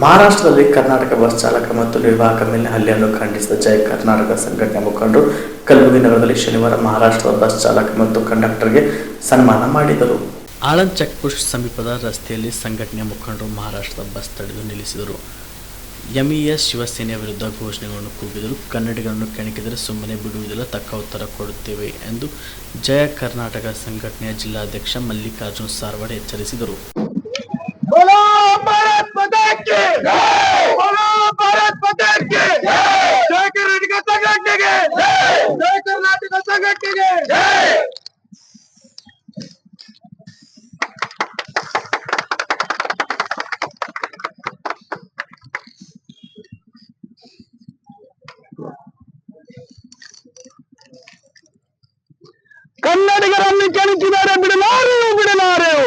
ಮಹಾರಾಷ್ಟ್ರದಲ್ಲಿ ಕರ್ನಾಟಕ ಬಸ್ ಚಾಲಕ ಮತ್ತು ನಿರ್ವಾಹಕ ಮೇಲೆ ಹಲ್ಲೆಯನ್ನು ಖಂಡಿಸಿದ ಜಯ ಕರ್ನಾಟಕ ಸಂಘಟನೆ ಮುಖಂಡರು ಕಲಬುರಗಿ ನಗರದಲ್ಲಿ ಶನಿವಾರ ಮಹಾರಾಷ್ಟ್ರದ ಬಸ್ ಚಾಲಕ ಮತ್ತು ಕಂಡಕ್ಟರ್ಗೆ ಸನ್ಮಾನ ಮಾಡಿದರು. ಆಳಂದ್ ಚೆಕ್ ಪೋಸ್ಟ್ ಸಮೀಪದ ರಸ್ತೆಯಲ್ಲಿ ಸಂಘಟನೆಯ ಮುಖಂಡರು ಮಹಾರಾಷ್ಟ್ರದ ಬಸ್ ತಡೆದು ನಿಲ್ಲಿಸಿದರು. ಎಂಇಎಸ್ ಶಿವಸೇನೆಯ ವಿರುದ್ಧ ಘೋಷಣೆಗಳನ್ನು ಕೂಗಿದರು ಕನ್ನಡಿಗರನ್ನು ಕೆಣಕಿದರೆ ಸುಮ್ಮನೆ ಬಿಡುವುದಿಲ್ಲ, ತಕ್ಕ ಉತ್ತರ ಕೊಡುತ್ತೇವೆ ಎಂದು ಜಯ ಕರ್ನಾಟಕ ಸಂಘಟನೆಯ ಜಿಲ್ಲಾಧ್ಯಕ್ಷ ಮಲ್ಲಿಕಾರ್ಜುನ್ ಸಾರ್ವಾಡ್ ಎಚ್ಚರಿಸಿದರು. ಕನ್ನಡಿಗರನ್ನು ಕೆಣಕಿದರೆ ಬಿಡಲಾರೆವು ಬಿಡಲಾರೆವು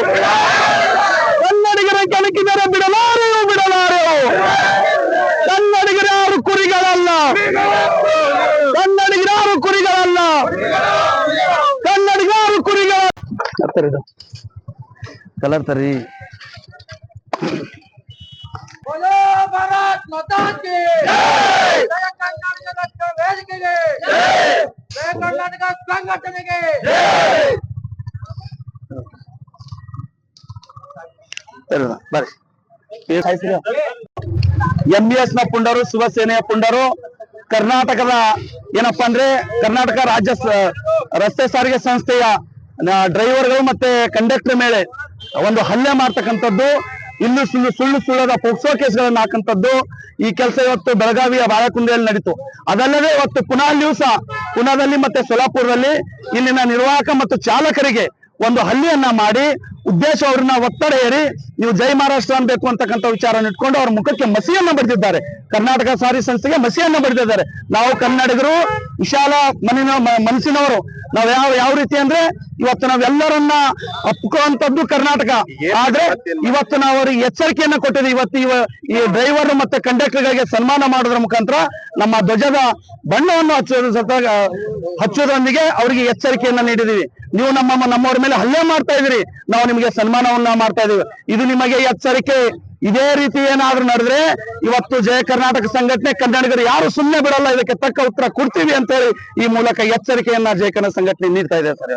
ಕನ್ನಡಿಗರ ಕೆಣಕಿದರೆ ಬಿಡಲಾರೆವು ಬಿಡಲಾರೆವು ಕನ್ನಡಿಗರ ಯಾರು ಕುರಿಗಳಲ್ಲ. ಕನ್ನಡಿಗರ ಯಾರು ಕುರಿಗಳಲ್ಲ ಕನ್ನಡಿಗರ ಯಾರು ಕುರಿಗಳ ಕಲರ್ ತರಿ ಕರ್ನಾಟಕ ಸಂಘಟನೆಗೆ ಬರ್ರಿ. ಎಂ ಎಸ್ನ ಪುಂಡರು, ಶಿವಸೇನೆಯ ಪುಂಡರು, ಕರ್ನಾಟಕದ ಏನಪ್ಪಾ ಅಂದ್ರೆ ಕರ್ನಾಟಕ ರಾಜ್ಯ ರಸ್ತೆ ಸಾರಿಗೆ ಸಂಸ್ಥೆಯ ಡ್ರೈವರ್ಗಳು ಮತ್ತೆ ಕಂಡಕ್ಟರ್ ಮೇಲೆ ಒಂದು ಹಲ್ಲೆ ಮಾಡ್ತಕ್ಕಂಥದ್ದು, ಇನ್ನು ಸುಳ್ಳು ಸುಳ್ಳು ಸುಳ್ಳದ ಪೋಕ್ಸೋ ಕೇಸ್ಗಳನ್ನು ಹಾಕಂತದ್ದು ಈ ಕೆಲಸ ಇವತ್ತು ಬೆಳಗಾವಿಯ ಬಾಳಕುಂದೆಯಲ್ಲಿ ನಡೀತು. ಅದಲ್ಲದೆ ಇವತ್ತು ಪುನಃ ದಿವಸ, ಪುನಾದಲ್ಲಿ ಮತ್ತೆ ಸೊಲಾಪುರದಲ್ಲಿ ಇಲ್ಲಿನ ನಿರ್ವಾಹಕ ಮತ್ತು ಚಾಲಕರಿಗೆ ಒಂದು ಹಲ್ಲೆಯನ್ನ ಮಾಡಿ, ಉದ್ದೇಶ ಅವ್ರನ್ನ ಒತ್ತಡ ಏರಿ ನೀವು ಜೈ ಮಹಾರಾಷ್ಟ್ರ ಅನ್ಬೇಕು ಅಂತಕ್ಕಂಥ ವಿಚಾರವನ್ನು ಇಟ್ಕೊಂಡು ಅವ್ರ ಮುಖಕ್ಕೆ ಮಸಿಯನ್ನ ಬರೆದಿದ್ದಾರೆ ಕರ್ನಾಟಕ ಸಾರಿ ಸಂಸ್ಥೆಗೆ ಮಸಿಯನ್ನ ಬರೆದಿದ್ದಾರೆ ನಾವು ಕನ್ನಡಿಗರು, ವಿಶಾಲ ಮನಿನ ಮನಸ್ಸಿನವರು, ನಾವ್ ಯಾವ ಯಾವ ರೀತಿ ಅಂದ್ರೆ ಇವತ್ತು ನಾವೆಲ್ಲರನ್ನ ಒಪ್ಕೊಳ್ಳುವಂತದ್ದು ಕರ್ನಾಟಕ. ಆದ್ರೆ ಇವತ್ತು ನಾವು ಅವ್ರಿಗೆ ಎಚ್ಚರಿಕೆಯನ್ನ ಕೊಟ್ಟಿದ್ದೀವಿ. ಇವತ್ತು ಇವ, ಈ ಡ್ರೈವರ್ ಮತ್ತೆ ಕಂಡಕ್ಟರ್ಗಳಿಗೆ ಸನ್ಮಾನ ಮಾಡೋದ್ರ ಮುಖಾಂತರ ನಮ್ಮ ಧ್ವಜದ ಬಣ್ಣವನ್ನು ಹಚ್ಚೋದ್ರ ಹಚ್ಚೋದ್ರೊಂದಿಗೆ ಅವರಿಗೆ ಎಚ್ಚರಿಕೆಯನ್ನ ನೀಡಿದೀವಿ ನೀವು ನಮ್ಮ ನಮ್ಮವ್ರ ಮೇಲೆ ಹಲ್ಲೆ ಮಾಡ್ತಾ ಇದೀರಿ ನಾವು ನಿಮಗೆ ಸನ್ಮಾನವನ್ನ ಮಾಡ್ತಾ ಇದೀವಿ ಇದು ನಿಮಗೆ ಎಚ್ಚರಿಕೆ ಇದೇ ರೀತಿ ಏನಾದ್ರೂ ನಡೆದ್ರೆ ಇವತ್ತು ಜಯ ಕರ್ನಾಟಕ ಸಂಘಟನೆ ಕನ್ನಡಿಗರು ಯಾರು ಸುಮ್ಮನೆ ಬಿಡಲ್ಲ, ಇದಕ್ಕೆ ತಕ್ಕ ಉತ್ತರ ಕೊಡ್ತೀವಿ ಅಂತ ಹೇಳಿ ಈ ಮೂಲಕ ಎಚ್ಚರಿಕೆಯನ್ನ ಜಯ ಕನ್ನಡ ಸಂಘಟನೆ ನೀಡ್ತಾ ಇದೆ sir.